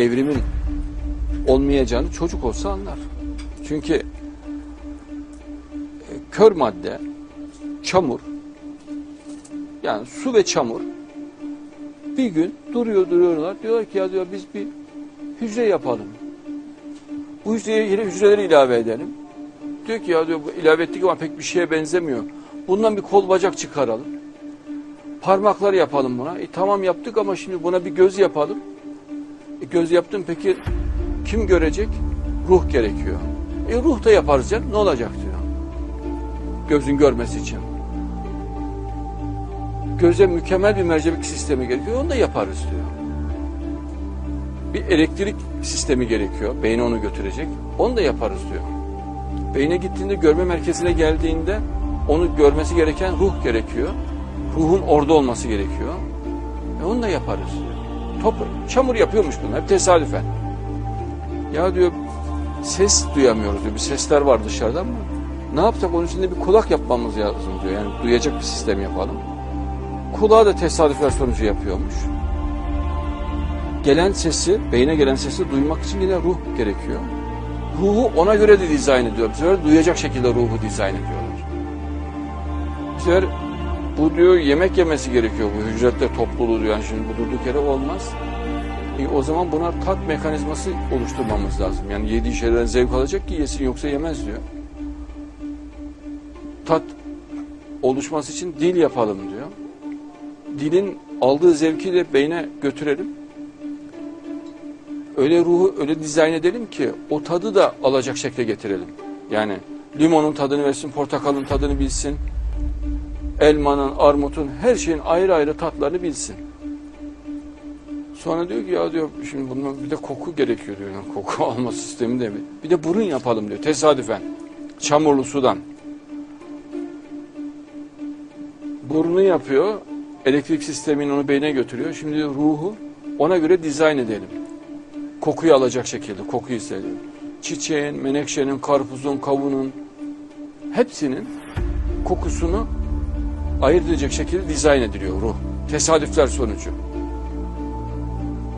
evrimin olmayacağını çocuk olsa anlar. Çünkü e, kör madde, çamur, yani su ve çamur bir gün duruyor duruyorlar. Diyorlar ki ya diyor biz bir hücre yapalım. Bu hücreye yeni hücreleri ilave edelim. Diyor ki ya diyor bu ilave ettik ama pek bir şeye benzemiyor. Bundan bir kol bacak çıkaralım. Parmaklar yapalım buna. E, tamam yaptık ama şimdi buna bir göz yapalım. E, göz yaptın peki kim görecek? Ruh gerekiyor. E ruh da yaparız canım ne olacak diyor. Gözün görmesi için. Göze mükemmel bir mercek sistemi gerekiyor onu da yaparız diyor. Bir elektrik sistemi gerekiyor. Beyne onu götürecek. Onu da yaparız diyor. Beyne gittiğinde görme merkezine geldiğinde onu görmesi gereken ruh gerekiyor. Ruhun orada olması gerekiyor. E onu da yaparız diyor. Top, çamur yapıyormuş bunlar tesadüfen. Ya diyor ses duyamıyoruz diyor. Bir sesler var dışarıdan mı? Ne yapsak onun için de bir kulak yapmamız lazım diyor. Yani duyacak bir sistem yapalım. Kulağı da tesadüfler sonucu yapıyormuş. Gelen sesi, beyne gelen sesi duymak için yine ruh gerekiyor. Ruhu ona göre de dizayn ediyor. Bu sefer duyacak şekilde ruhu dizayn ediyorlar. Bu sefer bu diyor yemek yemesi gerekiyor bu hücretler topluluğu diyor. Yani şimdi bu durduk yere olmaz. E, o zaman buna tat mekanizması oluşturmamız lazım. Yani yediği şeylerden zevk alacak ki yesin yoksa yemez diyor. Tat oluşması için dil yapalım diyor. Dilin aldığı zevki de beyne götürelim. Öyle ruhu öyle dizayn edelim ki o tadı da alacak şekle getirelim. Yani limonun tadını versin, portakalın tadını bilsin. Elmanın, armutun, her şeyin ayrı ayrı tatlarını bilsin. Sonra diyor ki ya diyor şimdi bunun bir de koku gerekiyor diyor. Yani koku alma sistemi de bir. Bir de burun yapalım diyor tesadüfen. Çamurlu sudan. Burnu yapıyor. Elektrik sistemini onu beyne götürüyor. Şimdi ruhu ona göre dizayn edelim. Kokuyu alacak şekilde kokuyu hissediyor. Çiçeğin, menekşenin, karpuzun, kavunun hepsinin kokusunu ayırt edecek şekilde dizayn ediliyor ruh. Tesadüfler sonucu.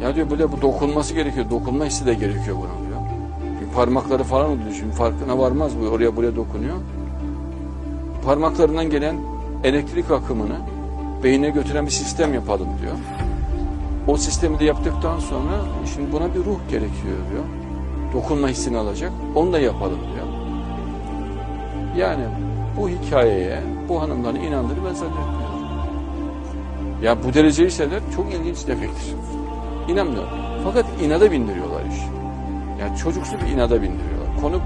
Ya diyor böyle bu dokunması gerekiyor. Dokunma hissi de gerekiyor buna diyor. Çünkü parmakları falan oluyor. Şimdi farkına varmaz bu. Oraya buraya dokunuyor. Parmaklarından gelen elektrik akımını beyine götüren bir sistem yapalım diyor. O sistemi de yaptıktan sonra şimdi buna bir ruh gerekiyor diyor. Dokunma hissini alacak. Onu da yapalım diyor. Yani bu hikayeye bu hanımları inandırır ben zannetmiyorum. Ya bu dereceyi şeyler çok ilginç demektir. İnanmıyorum. Fakat inada bindiriyorlar iş. Yani çocuksu bir inada bindiriyorlar. Konu.